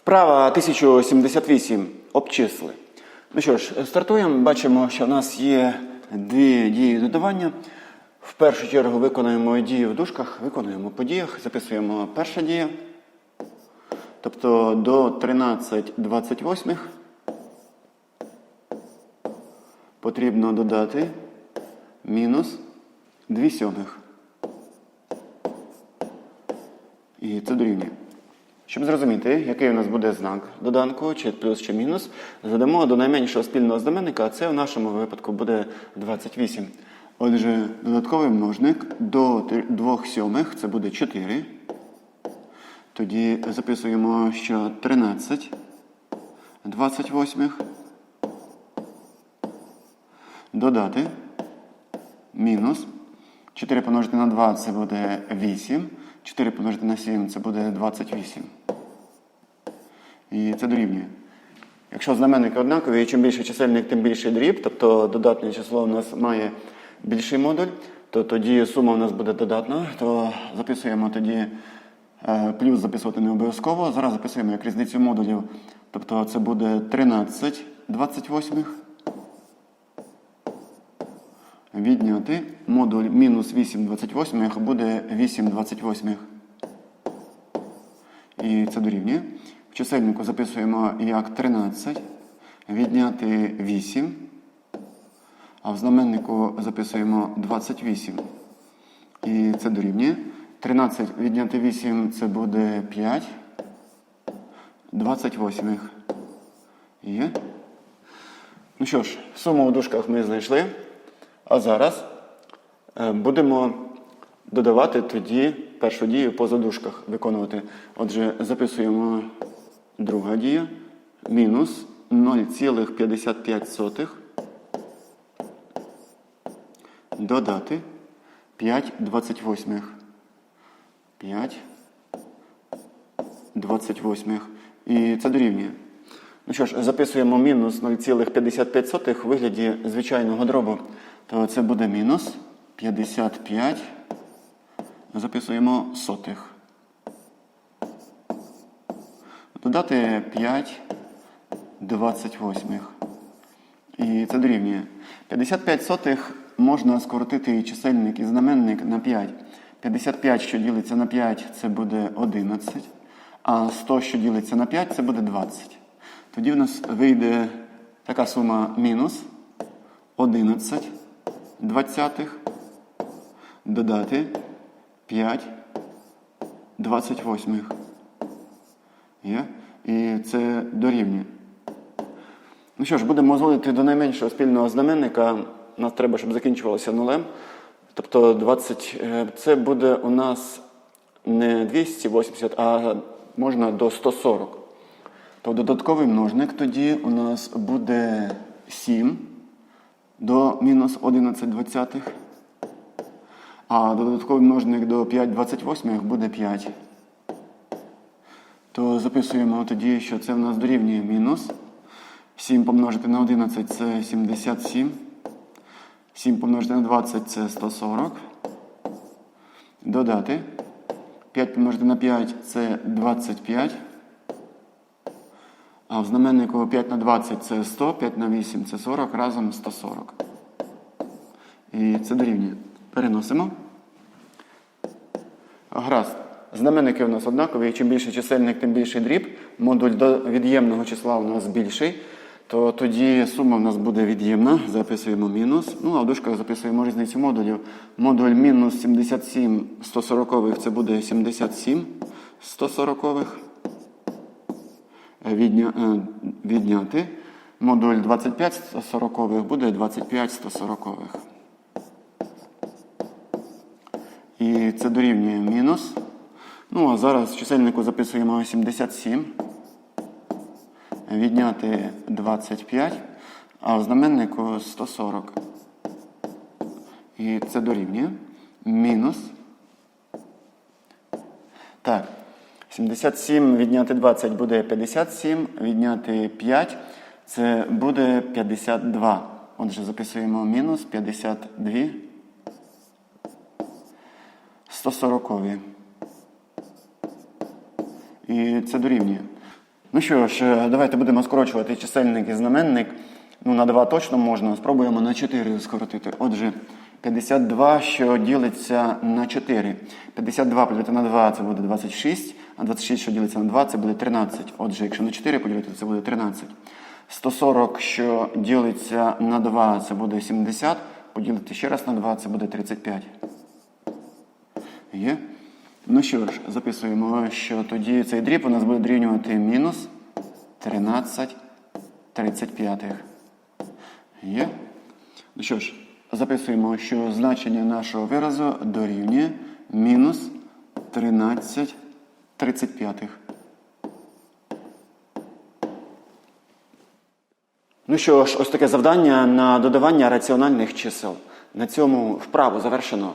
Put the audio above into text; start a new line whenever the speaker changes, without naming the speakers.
Вправа 1078. Обчисли. Ну що ж, стартуємо. Бачимо, що в нас є дві дії додавання. В першу чергу виконуємо дії в дужках, виконуємо по діях, записуємо перша дія. Тобто до 13 28 потрібно додати мінус 2 сьомих. І це дорівнює. Щоб зрозуміти, який у нас буде знак доданку, чи плюс чи мінус, задамо до найменшого спільного знаменника, а це в нашому випадку буде 28. Отже, додатковий множник до 2 сьомих це буде 4. Тоді записуємо, що 13 28 додати мінус 4 помножити на 2 це буде 8. 4 помножити на 7 це буде 28. І це дорівнює. Якщо знаменники однакові, і чим більше чисельник, тим більший дріб, тобто додатнє число у нас має більший модуль, то тоді сума у нас буде додатна, то записуємо тоді е, плюс записувати не обов'язково. Зараз записуємо як різницю модулів. Тобто це буде 13 28 відняти модуль мінус 8 28 буде 8 28. І це дорівнює. В чисельнику записуємо як 13, відняти 8. А в знаменнику записуємо 28. І це дорівнює. 13 відняти 8 це буде 5. 28. Є. Ну що ж, суму у дужках ми знайшли. А зараз е, будемо додавати тоді першу дію по задушках виконувати. Отже, записуємо друга дія. Мінус 0,55 додати 5 28. 5 28. І це дорівнює. Ну що ж, записуємо мінус 0,55 у вигляді звичайного дробу. То це буде мінус 55. Записуємо сотих. Додати 5 28. І це дорівнює. 55 сотих можна скоротити і чисельник і знаменник на 5. 55, що ділиться на 5, це буде 11. А 100, що ділиться на 5, це буде 20. Тоді в нас вийде така сума мінус 11 двадцятих додати 5 28. Є? І це дорівнює. Ну що ж, будемо зводити до найменшого спільного знаменника. Нас треба, щоб закінчувалося нулем. Тобто 20, е, це буде у нас не 280, а можна до 140. То додатковий множник тоді у нас буде 7 до мінус 11 двадцятих. А додатковий множник до 5 28 буде 5. То записуємо тоді, що це в нас дорівнює мінус. 7 помножити на 11 це 77. 7 помножити на 20 це 140. Додати. 5 помножити на 5 це 25. А в знаменнику 5 на 20 це 100, 5 на 8 це 40, разом 140. І це дорівнює. Переносимо. Гаразд. Знаменники у нас однакові. Чим більший чисельник, тим більший дріб. Модуль до від'ємного числа у нас більший. То тоді сума в нас буде від'ємна. Записуємо мінус. Ну, а в дужках записуємо різницю модулів. Модуль мінус 77 140 це буде 77 140 відня, е, відняти. Модуль 25 140 буде 25 140. І це дорівнює мінус. Ну, а зараз в чисельнику записуємо 77. Відняти 25, а в знаменнику 140. І це дорівнює мінус. Так. 77 відняти 20 буде 57, відняти 5 це буде 52. Отже, записуємо мінус 52 140. І це дорівнює. Ну що ж, е, давайте будемо скорочувати чисельник і знаменник. Ну, на 2 точно можна. Спробуємо на 4 скоротити. Отже, 52, що ділиться на 4. 52 поділити на 2 це буде 26, а 26, що ділиться на 2, це буде 13. Отже, якщо на 4 поділити, це буде 13. 140, що ділиться на 2, це буде 70. Поділити ще раз на 2, це буде 35. Є? Ну що ж, записуємо, що тоді цей дріб у нас буде дорівнювати мінус 13 35. Є? Ну що ж, записуємо, що значення нашого виразу дорівнює мінус 13 35. Ну що ж, ось таке завдання на додавання раціональних чисел. На цьому вправу завершено.